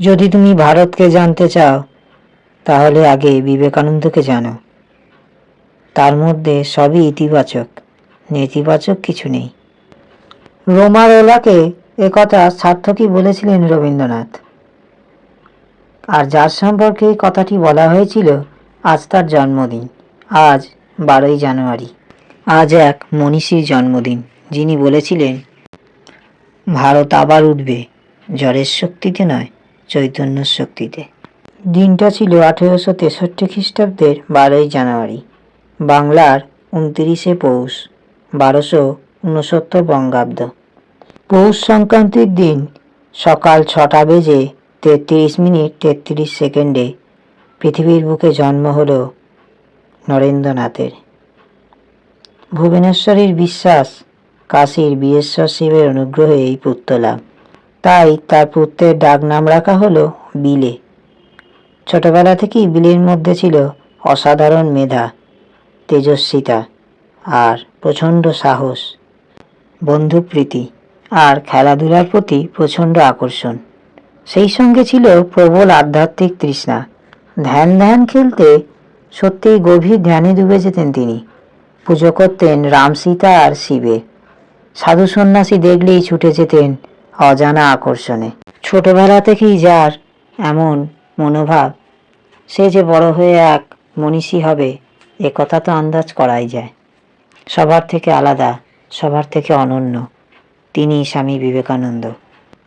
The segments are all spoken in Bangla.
যদি তুমি ভারতকে জানতে চাও, তাহলে আগে বিবেকানন্দকে জানো। তার মধ্যে সবই ইতিবাচক, নেতিবাচক কিছু নেই। রোমারোলাকে একথা সার্থকই বলেছিলেন রবীন্দ্রনাথ। আর যার সম্পর্কে কথাটি বলা হয়েছিল, আজ তার জন্মদিন, আজ বারোই জানুয়ারি। আজ এক মনীষীর জন্মদিন, যিনি বলেছিলেন, ভারত আবার উঠবে, জ্বরের শক্তিতে নয়। চৈতন্যর শক্তিতে। দিনটা ছিল আঠেরোশো তেষট্টি খ্রিস্টাব্দের বারোই জানুয়ারি, বাংলার উনতিরিশে পৌষ, বারোশো উনসত্তর বঙ্গাব্দ। পৌষ সংক্রান্তির দিন সকাল ছটা বেজে তেত্রিশ মিনিট তেত্রিশ সেকেন্ডে পৃথিবীর বুকে জন্ম হল নরেন্দ্রনাথের। ভুবনেশ্বরীর বিশ্বাস কাশীর বীরেশ্বর শিবের অনুগ্রহে এই পুত্র লাভ তাই তার পুত্রের ডাক নাম রাখা হলো বিলে। ছোটবেলা থেকেই বিলের মধ্যে ছিল অসাধারণ মেধা, তেজস্বিতা আর প্রচণ্ড সাহস, বন্ধুপ্রীতি আর খেলাধুলার প্রতি প্রচণ্ড আকর্ষণ। সেই সঙ্গে ছিল প্রবল আধ্যাত্মিক তৃষ্ণা। ধ্যান ধ্যান খেলতে সত্যিই গভীর ধ্যানে ডুবে যেতেন তিনি। পুজো করতেন রাম সীতা আর শিবে সাধু সন্ন্যাসী দেখলেই ছুটে যেতেন অজানা আকর্ষণে। ছোটবেলা থেকেই যার এমন মনোভাব, সে যে বড় হয়ে এক মনীষী হবে, এ কথা তো আন্দাজ করাই যায়। সবার থেকে আলাদা, সবার থেকে অনন্য, তিনি স্বামী বিবেকানন্দ।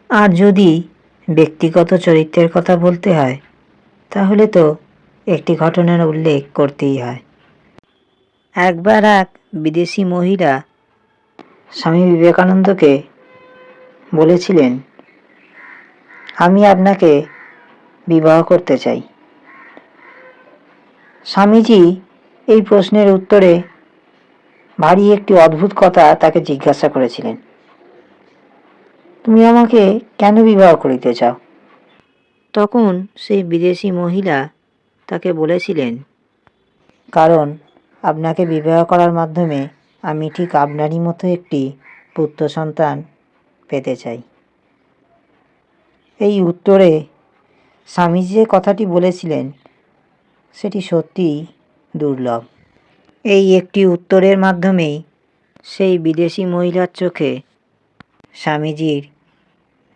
আর যদি ব্যক্তিগত চরিত্রের কথা বলতে হয়, তাহলে তো একটি ঘটনার উল্লেখ করতেই হয়। একবার এক বিদেশি মহিলা স্বামী বিবেকানন্দকে বলেছিলেন আমি আপনাকে বিবাহ করতে চাই। স্বামীজি এই প্রশ্নের উত্তরে ভারী একটি অদ্ভুত কথা তাকে জিজ্ঞাসা করেছিলেন তুমি আমাকে কেন বিবাহ করিতে চাও? তখন সেই বিদেশি মহিলা তাকে বলেছিলেন কারণ আপনাকে বিবাহ করার মাধ্যমে আমি ঠিক আপনারই মতো একটি পুত্র সন্তান পেতে চাই। এই উত্তরে স্বামীজি যে কথাটি বলেছিলেন, সেটি সত্যিই দুর্লভ। এই একটি উত্তরের মাধ্যমেই সেই বিদেশি মহিলার চোখে স্বামীজির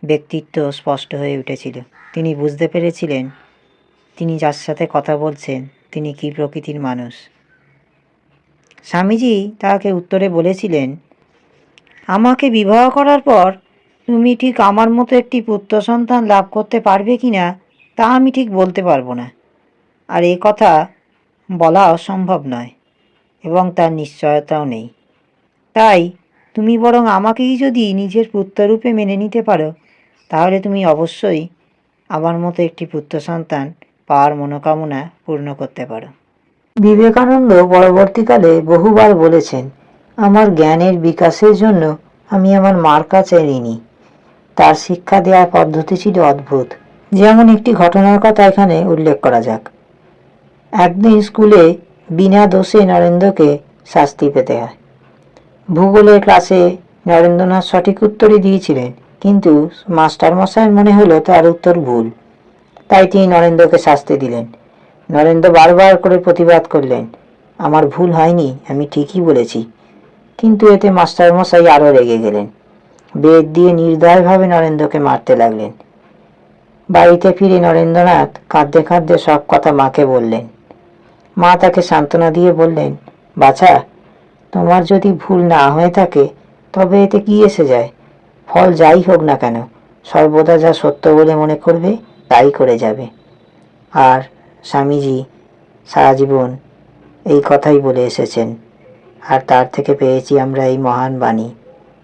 ব্যক্তিত্ব স্পষ্ট হয়ে উঠেছিল। তিনি বুঝতে পেরেছিলেন, তিনি যার সাথে কথা বলছেন, তিনি কী প্রকৃতির মানুষ। স্বামীজি তাকে উত্তরে বলেছিলেন, আমাকে বিবাহ করার পর তুমি ঠিক আমার মতো একটি পুত্র সন্তান লাভ করতে পারবে কি না, তা আমি ঠিক বলতে পারব না। আর এ কথা বলা অসম্ভব নয়, এবং তার নিশ্চয়তাও নেই। তাই তুমি বরং আমাকেই যদি নিজের পুত্ররূপে মেনে নিতে পারো, তাহলে তুমি অবশ্যই আমার মতো একটি পুত্র সন্তান পাওয়ার মনোকামনা পূর্ণ করতে পারো। বিবেকানন্দ পরবর্তীকালে বহুবার বলেছেন, আমার জ্ঞানের বিকাশের জন্য আমি আমার মার কাছে ঋণী। তার শিক্ষা দেওয়ার পদ্ধতি ছিল অদ্ভুত। যেমন একটি ঘটনার কথা এখানে উল্লেখ করা যাক। একদিন স্কুলে বিনা দোষে নরেন্দ্রকে শাস্তি পেতে হয়। ভূগোলের ক্লাসে নরেন্দ্রনাথ সঠিক উত্তরই দিয়েছিলেন, কিন্তু মাস্টারমশাইয়ের মনে হলো তার উত্তর ভুল। তাই তিনি নরেন্দ্রকে শাস্তি দিলেন। নরেন্দ্র বারবার করে প্রতিবাদ করলেন, আমার ভুল হয়নি, আমি ঠিকই বলেছি। কিন্তু এতে মাস্টারমশাই আরও রেগে গেলেন। বেদ দিয়ে নির্দয়ভাবে নরেন্দ্রকে মারতে লাগলেন। বাড়িতে ফিরে নরেন্দ্রনাথ কাঁদতে কাঁদতে সব কথা মাকে বললেন। মা তাকে সান্ত্বনা দিয়ে বললেন, বাছা, তোমার যদি ভুল না হয়ে থাকে, তবে এতে কি এসে যায়? ফল যাই হোক না কেন, সর্বদা যা সত্য বলে মনে করবে, তাই করে যাবে। আর স্বামীজি সারা জীবন এই কথাই বলে এসেছেন। আর তার থেকে পেয়েছি আমরা এই মহান বাণী।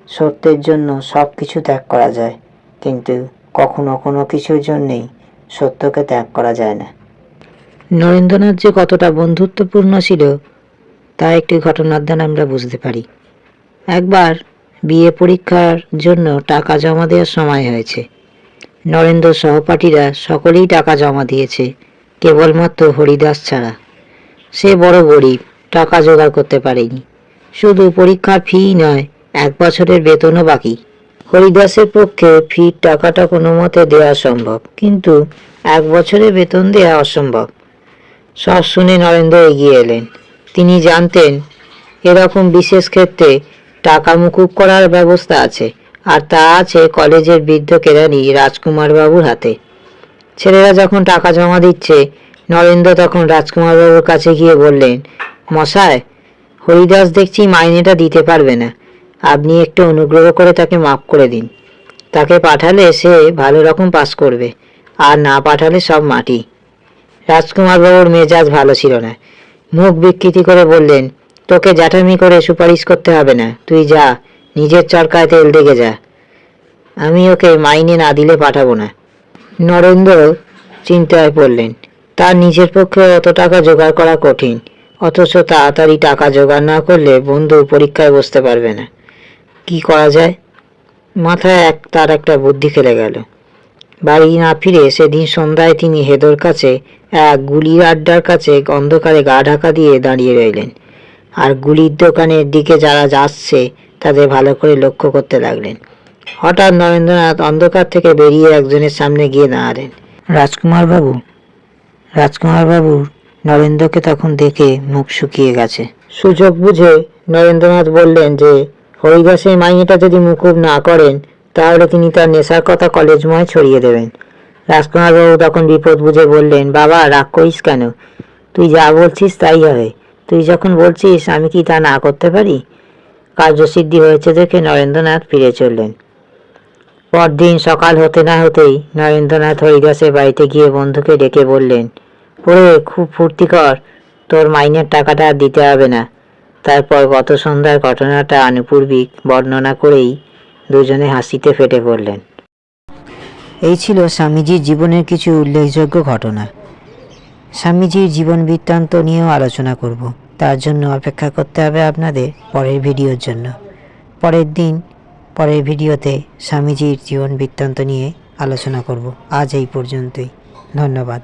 সত্যের জন্য সব কিছু ত্যাগ করা যায়, কিন্তু কখনো কোনো কিছুর জন্যেই সত্যকে ত্যাগ করা যায় না। নরেন্দ্রনাথ যে কতটা বন্ধুত্বপূর্ণ ছিল, তা একটি ঘটনার দ্বারা আমরা বুঝতে পারি। একবার বিয়ে পরীক্ষার জন্য টাকা জমা দেওয়ার সময় হয়েছে। নরেন্দ্র সহপাঠীরা সকলেই টাকা জমা দিয়েছে, কেবলমাত্র হরিদাস ছাড়া। সে বড় গরিব, টাকা জোগাড় করতে পারেনি। শুধু পরীক্ষার ফি নয় এক বছরের বেতনও বাকি। হরিদাসের পক্ষে ফির টাকাটা কোনো মতে দেওয়া সম্ভব, কিন্তু এক বছরে বেতন দেওয়া অসম্ভব। সব শুনে নরেন্দ্র এগিয়ে এলেন। তিনি জানতেন, এরকম বিশেষ ক্ষেত্রে টাকা মুকুব করার ব্যবস্থা আছে, আর তা আছে কলেজের বৃদ্ধ কেরানি রাজকুমারবাবুর হাতে। ছেলেরা যখন টাকা জমা দিচ্ছে, নরেন্দ্র তখন রাজকুমার বাবুর কাছে গিয়ে বললেন, মশায়, হরিদাস দেখছি মাইনেটা দিতে পারবে না। আপনি একটু অনুগ্রহ করে তাকে মাফ করে দিন। তাকে পাঠালে সে ভালো রকম পাস করবে, আর না পাঠালে সব মাটি। রাজকুমার বাবুর মেজাজ ভালো ছিল না। মুখ বিকৃতি করে বললেন, তোকে জ্যাঠামি করে সুপারিশ করতে হবে না, তুই যা, নিজের চরকায় তেল দেখে যা। আমি ওকে মাইনে না দিলে পাঠাবো না। নরেন্দ্র চিন্তায় পড়লেন, তার নিজের পক্ষে অত টাকা জোগাড় করা কঠিন, অথচ তাড়াতাড়ি টাকা জোগাড় না করলে বন্ধু পরীক্ষায় বসতে পারবে না। কি করা যায়? মাথায় এক, তার একটা বুদ্ধি খেলে গেল। বাড়ি না ফিরে সেদিন সন্ধ্যায় তিনি হেদর কাছে, এক গুলির আড্ডার কাছে অন্ধকারে গা ঢাকা দিয়ে দাঁড়িয়ে রইলেন। আর গুলির দোকানের দিকে যারা যাচ্ছে, তাদের ভালো করে লক্ষ্য করতে লাগলেন। হঠাৎ নরেন্দ্রনাথ অন্ধকার থেকে বেরিয়ে একজনের সামনে গিয়ে দাঁড়ালেন। রাজকুমার বাবু রাজকুমার বাবু, নরেন্দ্রকে তখন দেখে মুখ শুকিয়ে গেছে। সুযোগ বুঝে নরেন্দ্রনাথ বললেন যে হরিদাসের মাইনেটা যদি মুকুব না করেন, তাহলে তিনি তার নেশার কথা কলেজময় ছড়িয়ে দেবেন। রাজকুমার বাবু তখন বিপদ বুঝে বললেন, বাবা, রাগ করিস কেন? তুই যা বলছিস তাই হবে। তুই যখন বলছিস, আমি কি তা না করতে পারি? কার্যসিদ্ধি হয়েছে দেখে নরেন্দ্রনাথ ফিরে চললেন। পরদিন সকাল হতে না হতেই নরেন্দ্রনাথ হরিদাসের বাড়িতে গিয়ে বন্ধুকে ডেকে বললেন, ওরে, খুব ফুর্তি কর, তোর মাইনের টাকাটা দিতে হবে না। তারপর গত সন্ধ্যার ঘটনাটা আনুপূর্বিক বর্ণনা করেই দুজনে হাসিতে ফেটে পড়লেন। এই ছিল স্বামীজির জীবনের কিছু উল্লেখযোগ্য ঘটনা। স্বামীজির জীবন বৃত্তান্ত নিয়েও আলোচনা করব। তার জন্য অপেক্ষা করতে হবে আপনাদের পরের ভিডিওর জন্য। পরের দিন, পরের ভিডিওতে স্বামীজির জীবন বৃত্তান্ত নিয়ে আলোচনা করব। আজ এই পর্যন্তই। ধন্যবাদ।